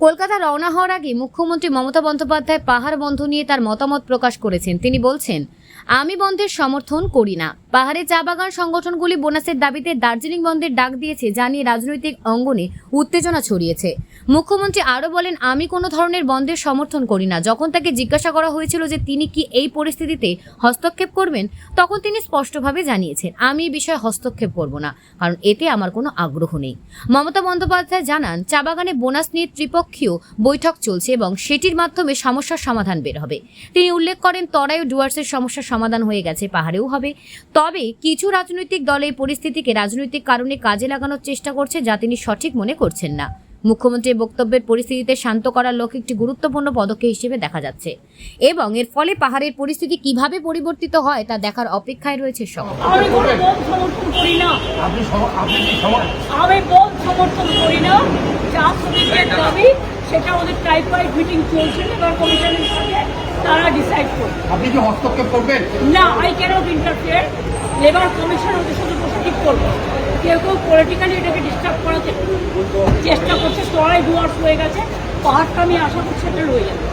কলকাতা রওনা হওয়ার আগে মুখ্যমন্ত্রী মমতা বন্দ্যোপাধ্যায় পাহাড় বন্ধ নিয়ে তার মতামত প্রকাশ করেছেন। তিনি বলছেন আমি বন্ধের সমর্থন করি না। পাহাড়ে চা বাগান সংগঠনগুলি বোনাসের দাবিতে দার্জিলিং বন্ধের ডাক দিয়েছে যা নিয়ে রাজনৈতিক অঙ্গনে উত্তেজনা ছড়িয়েছে। মুখ্যমন্ত্রী আরও বলেন, আমি কোনো ধরনের বন্ধের সমর্থন করি না। যখন তাকে জিজ্ঞাসা করা হয়েছিল যে তিনি কি এই পরিস্থিতিতে হস্তক্ষেপ করবেন, তখন তিনি স্পষ্টভাবে জানিয়েছেন, আমি এই বিষয়ে হস্তক্ষেপ করব না, কারণ এতে আমার কোনো আগ্রহ নেই। মমতা বন্দ্যোপাধ্যায় জানান, চা বাগানে বোনাস নিয়ে ত্রিপক্ষীয় বৈঠক চলছে এবং সেটির মাধ্যমে সমস্যার সমাধান বের হবে। তিনি উল্লেখ করেন তরাই ও ডুয়ার্সের সমস্যার সমাধান হয়ে গেছে পাহাড়েও হবে। তবে কিছু রাজনৈতিক দল এই পরিস্থিতিকে রাজনৈতিক কারণে কাজে লাগানোর চেষ্টা করছে যা তিনি সঠিক মনে করছেন না। মুখ্যমন্ত্রীর বক্তব্যের পরিস্থিতিতে শান্ত করার লক্ষ্যে একটি গুরুত্বপূর্ণ পদক্ষেপ হিসেবে দেখা যাচ্ছে। এবং এর ফলে পাহাড়ের পরিস্থিতি কীভাবে পরিবর্তিত হয় তা দেখার অপেক্ষায় রয়েছে সকল। আমি সমর্থন করি না। আপনি সম- আপনি কি সম- আমি সমর্থন করি না। দাবি সেটা টাইপওয়াইড মিটিং চলছে এবার কমিশনের সাথে ডিসাইড করবে আপনি কি হস্তক্ষেপ করবেন না I cannot interfere labour commission ওদের সাথে বসে ঠিক করবে কেউ কেউ পলিটিক্যালি এটাকে ডিস্টার্ব করার চেষ্টা করছে সবাই ডুয়ার্স হয়ে গেছে পাহাড়টা আমি আশা করছি এটা রয়ে যাবে